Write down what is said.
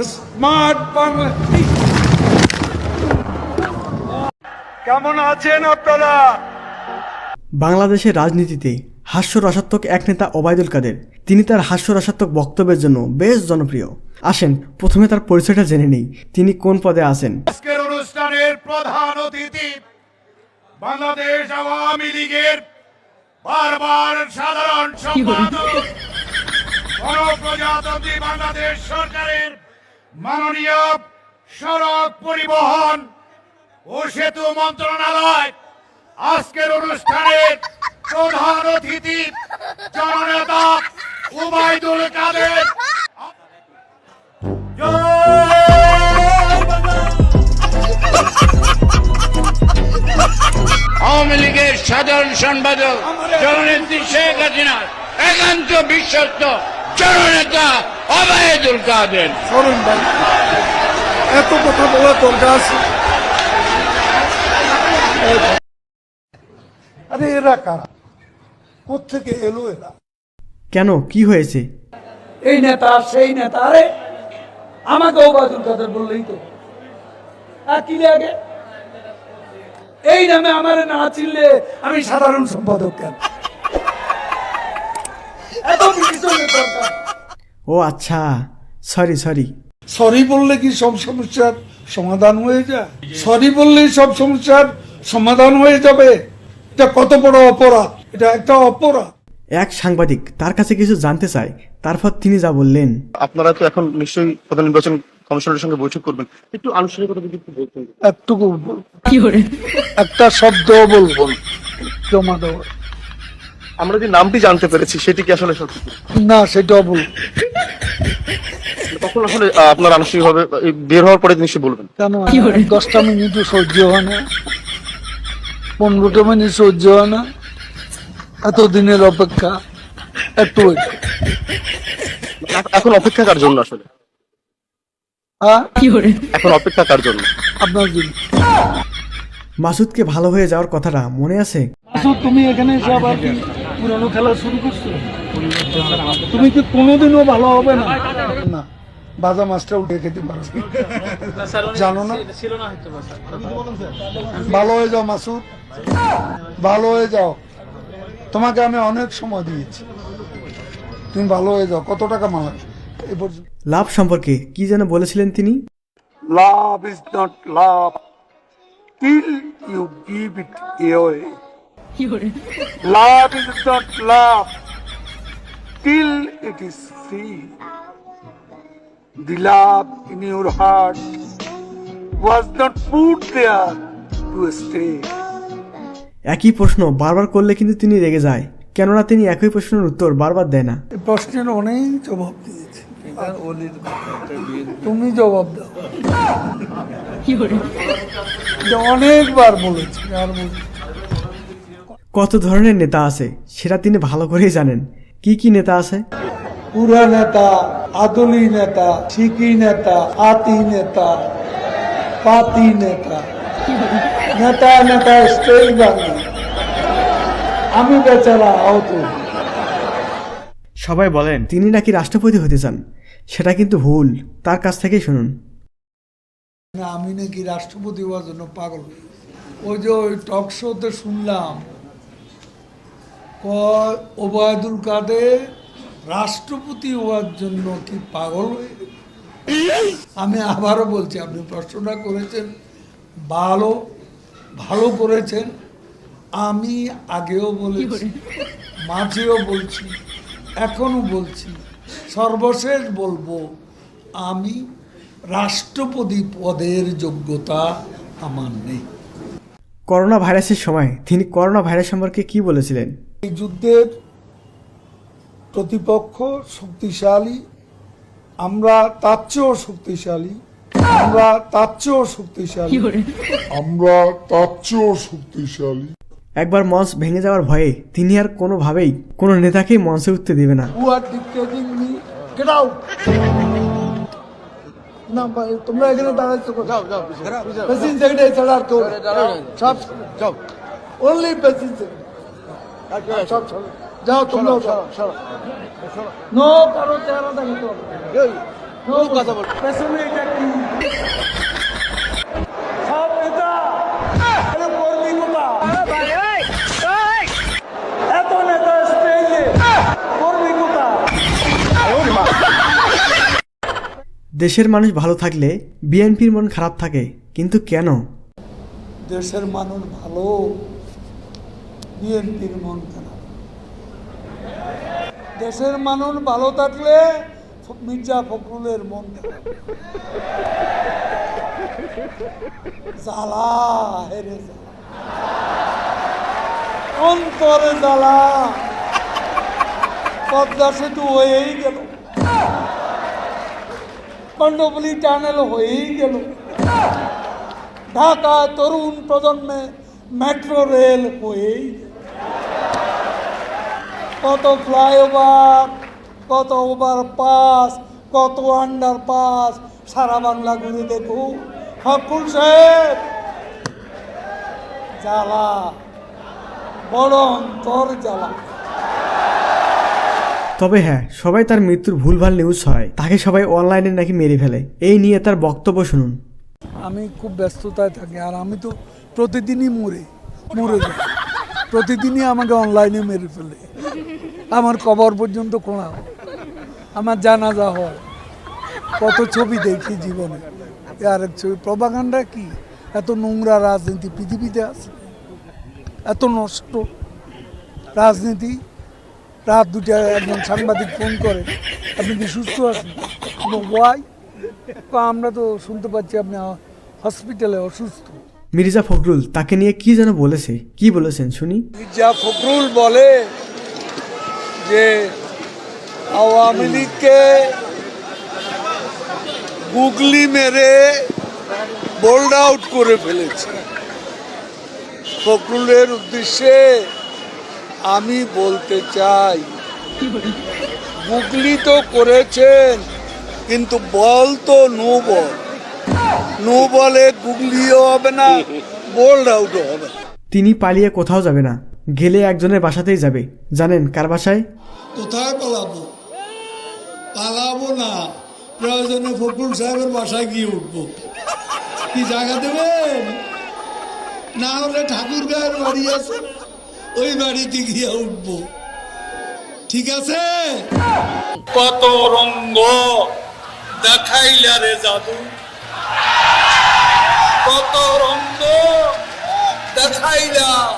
Smart Bangla কেমন আছেন আপনারা? বাংলাদেশের রাজনীতিতে হাস্যরসাত্মক এক নেতা ওবায়দুল কাদের। তিনি তার হাস্যরসাত্মক বক্তব্যের জন্য বেশ জনপ্রিয়। আসেন প্রথমে তার পরিচয়টা জেনে নেই। তিনি কোন পদে আছেন? আজকের অনুষ্ঠানের প্রধান অতিথি বাংলাদেশ আওয়ামী লীগের বারবার সাধারণ সম্পাদক গণপ্রজাতন্ত্রী বাংলাদেশ সরকারের মাননীয় সড়ক পরিবহন ও সেতু মন্ত্রণালয়, আজকের অনুষ্ঠানের প্রধান অতিথি, জননেতা উবাইদুল কাদের। আওয়ামী লীগের সাধারণ সম্পাদক জননেত্রী শেখ হাসিনার একান্ত বিশ্বস্ত জননেতা অবায়দুল কাদের। সরেন ভাই এত কথা বলা দরকার আছে। আরে এরা কারা? কোথেকে এলো এরা? কেন? কি হয়েছে? এই নেতা সেই নেতা আরে আমাকে ওবায়দুল কাদের বললেই তো। আর কি লাগে এই নামে আমার না চিনলে আমি সাধারণ সম্পাদক কেন? এত বিবেচনের দরকার ও আচ্ছা সরি সরি সরি বললে কি সব সমস্যার সমাধান হয়ে যায়? সরি বললেই সব সমস্যার সমাধান হয়ে যাবে। এটা কত বড় অপরাধ? এটা একটা অপরাধ। এক সাংবাদিক তার কাছে কিছু জানতে চায় তারপর তিনি যা বললেন। আপনারা তো এখন নিশ্চয়ই প্রধান নির্বাচন কমিশনের সঙ্গে বৈঠক করবেন। একটু আনুষ্ঠানিকতা যদি একটু বলতেন। একটুকু বলব। একটা শব্দ বলব জমা দেওয়া আমরা যে নামটি জানতে পেরেছি সেটি কি আসলে সত্যি? না সেটাও বলব তখন আসলে আপনার আনুষ্ঠানিকভাবে বের হওয়ার পরে নিশ্চয়ই বলবেন। কেন? দশটা মিনিটও সহ্য হয় না। পনেরোটা মিনিট সহ্য হয় না। এত দিনের অপেক্ষা একটু এখন অপেক্ষা কার জন্য আসলে? হ্যাঁ? এখন অপেক্ষা কার জন্য? আপনার জন্য। মাসুদকে ভালো হয়ে যাওয়ার কথাটা মনে আছে? আসো তুমি এখানে এসে আবার কি পুরানো খেলা শুরু করছ? তুমি কি কোনোদিনও ভালো হবে না? না বাজা মাছটা উঠে খেতে পারো। জানো না? ভালো হয়ে যাও মাসুদ। ভালো হয়ে যাও। তোমাকে আমি অনেক সময় দিয়েছি। তুমি ভালো হয়ে যাও। কত টাকা মালা এই পর্যন্ত। লাভ সম্পর্কে কি যেন বলেছিলেন তিনি? Love is not love till you give it away. Love is not love till it is free. The love in your heart was not put there to stay. একই প্রশ্ন বারবার করলে কিন্তু তিনি রেগে যায়। কেননা তিনি একই প্রশ্নের উত্তর বারবার দেয় না। প্রশ্নের অনেক জবাব দিয়েছি। তুমি জবাব দাও। অনেকবার বলেছি আর বলছি। কত ধরনের নেতা আছে সেটা তিনি ভালো করেই জানেন। কি কি নেতা আছে? পুরা নেতা আদলি নেতা ঠিকি নেতা আতি নেতা পাতি নেতা। নেতা নেতা স্টেজ আমি বেচারা আহত। সবাই বলেন তিনি নাকি রাষ্ট্রপতি হতে চান। সেটা কিন্তু ভুল তার কাছ থেকেই শুনুন। আমি নাকি রাষ্ট্রপতি হওয়ার জন্য পাগল। ওই যে ওই টক শোতে শুনলাম ওবায়দুল কাদের রাষ্ট্রপতি হওয়ার জন্য কি পাগল হয়ে আমি আবারও বলছি, আপনি প্রশ্নটা করেছেন, ভালো ভালো করেছেন। আমি আগেও বলেছি, মাঝেও বলছি, এখনও বলছি, সর্বশেষ বলব, আমি রাষ্ট্রপতি পদের যোগ্যতা আমার নেই। করোনা ভাইরাসের সময় তিনি করোনা ভাইরাস সম্পর্কে কি বলেছিলেন? এই যুদ্ধের প্রতিপক্ষ শক্তিশালী আমরা তার চেয়েও শক্তিশালী আমরা তার চেয়েও শক্তিশালী আমরা তার চেয়েও শক্তিশালী। একবার মঞ্চ ভেঙে যাওয়ার ভয়ে তিনি আর কোনোভাবেই কোনো নেতাকেই মঞ্চে উঠতে দেবে না। তোমরা এখানে দাঁড়াচ্ছ যাও যাও প্রেসিডেন্ট সেক্রেটারি আর কেউ সব যাও অনলি প্রেসিডেন্ট সেক্রেটারি সব ছাড়ো। যাও তোমরাও নো কারও চেহারা দেখাতে হবে। না। পেছনে এটা কি সব নেতা আরে কর্মী কোথা এত নেতা স্টেজে কর্মী কোথা দেশের মানুষ ভালো থাকলে বিএনপির মন খারাপ থাকে কিন্তু কেন? দেশের মানুষ ভালো। বিএনপির মন খারাপ। দেশের মানুষ ভালো থাকলে মির্জা ফখরুলের মন খারাপ। জ্বালা পদ্মা সেতু হয়েই গেল। কণ্ডবলি টানেল হয়েই গেল। ঢাকা তরুণ প্রজন্মে মেট্রো রেল হয়েই গেল। কত ফ্লাইওভার কত ওভার পাস কত আন্ডার পাস সারা বাংলা ঘুরে দেখো ফকুল সাহেব জ্বালা বড় অন্তর জ্বালা। তবে হ্যাঁ সবাই তার মৃত্যুর ভুলভাল নিউজ হয়। তাকে সবাই অনলাইনে নাকি মেরে ফেলে। এই নিয়ে তার বক্তব্য শুনুন। আমি খুব ব্যস্ততায় থাকি আর আমি তো প্রতিদিনই মরে মরে যাই। প্রতিদিনই আমাকে অনলাইনে মেরে ফেলে। আমার কবর পর্যন্ত হয়। আমার জানাজা হয়। কত ছবি দেখি জীবনে। আরেক ছবি প্রবাগান্ডা কি? এত নোংরা রাজনীতি পৃথিবীতে আছে। এত নষ্ট। রাজনীতি রাত দুটায় একজন সাংবাদিক ফোন করে আপনি কি সুস্থ আছেন? ওয়াই। তো আমরা তো শুনতে পাচ্ছি আপনি হসপিটালে অসুস্থ। মির্জা ফখরুল তাকে নিয়ে কি যেন বলেছে? কি বলেছেন শুনি। মির্জা ফখরুল বলে যে আওয়ামী লীগকে গুগলি মেরে বোল্ড আউট করে ফেলেছে। ফখরুলের উদ্দেশ্যে আমি বলতে চাই, গুগলি তো করেছেন, কিন্তু বল তো নো বল। নো বলে গুগলিও হবে না, বোল্ড আউটও হবে তিনি পালিয়ে কোথাও যাবে না। গেলে একজনের বাসাতেই যাবে। জানেন কার বাসায়? কোথায় পালাবো? পালাবো না। প্রয়োজনে ফখরুল সাহেবের বাসায় গিয়ে উঠবো। কি জায়গা দেবেন? না হলে ঠাকুর গায়ের বাড়ি আছে। ওই বাড়িতে গিয়ে উঠবো। ঠিক আছে? কত রঙ্গ দেখাইলা রে জাদু। কত রঙ্গ দেখাইলা।